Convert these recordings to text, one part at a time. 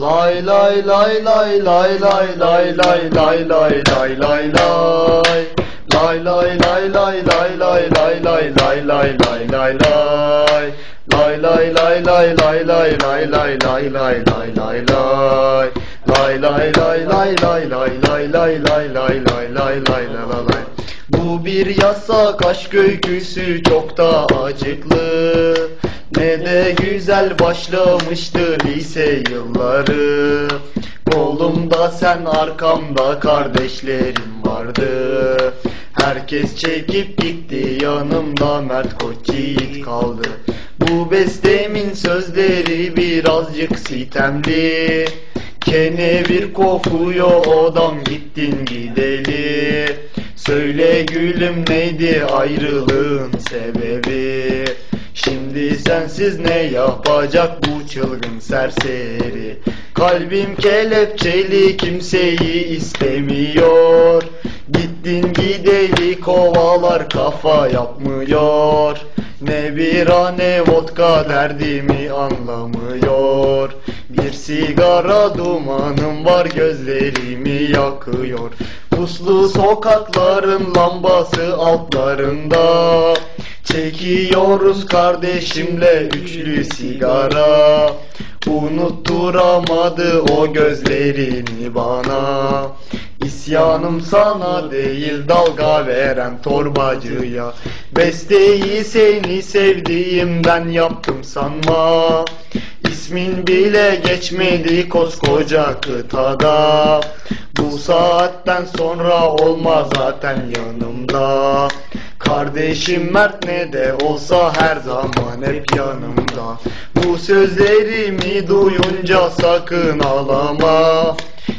Lay lay lay lay lay lay lay lay lay lay lay lay lay Lay lay lay lay lay lay lay lay lay lay lay lay lay Lay lay lay lay lay lay lay lay lay lay lay lay lay Lay lay lay lay lay lay lay lay lay lay lay lay lay lay lay Bu bir yasak aşk öyküsü çok da acıklı Ne de güzel başlamıştı lise yılları. Kolumda sen arkamda kardeşlerim vardı. Herkes çekip gitti yanımda Mert Koç Yiğit kaldı. Bu bestemin sözleri birazcık sitemli. Kenevir kokuyor odam gittin gideli. Söyle gülüm neydi ayrılığın sebebi Şimdi sensiz ne yapacak bu çılgın serseri? Kalbim kelepçeli kimseyi istemiyor. Gittin gideli kovalar kafa yapmıyor. Ne bira ne vodka derdimi anlamıyor. Bir sigara dumanım var gözlerimi yakıyor. Puslu sokakların lambası altlarında Çekiyoruz kardeşimle üçlü sigara. Unutturamadı o gözlerini bana. İsyanım sana değil dalga veren torbacıya. Besteyi seni sevdiğimden yaptım sanma. İsmin bile geçmedi koskoca kıtada. Bu saatten sonra olmaz zaten yanımda Kardeşim Mert ne de olsa her zaman hep yanımda Bu sözlerimi duyunca sakın ağlama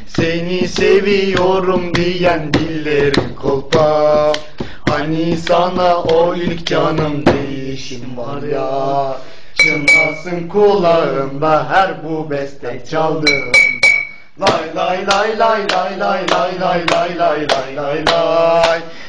Seni seviyorum diyen dillerim kolpa Hani sana o ilk canım değişim var ya Çınlasın kulağımda her bu beste çaldığımda Lay lay lay lay lay lay lay lay lay lay lay lay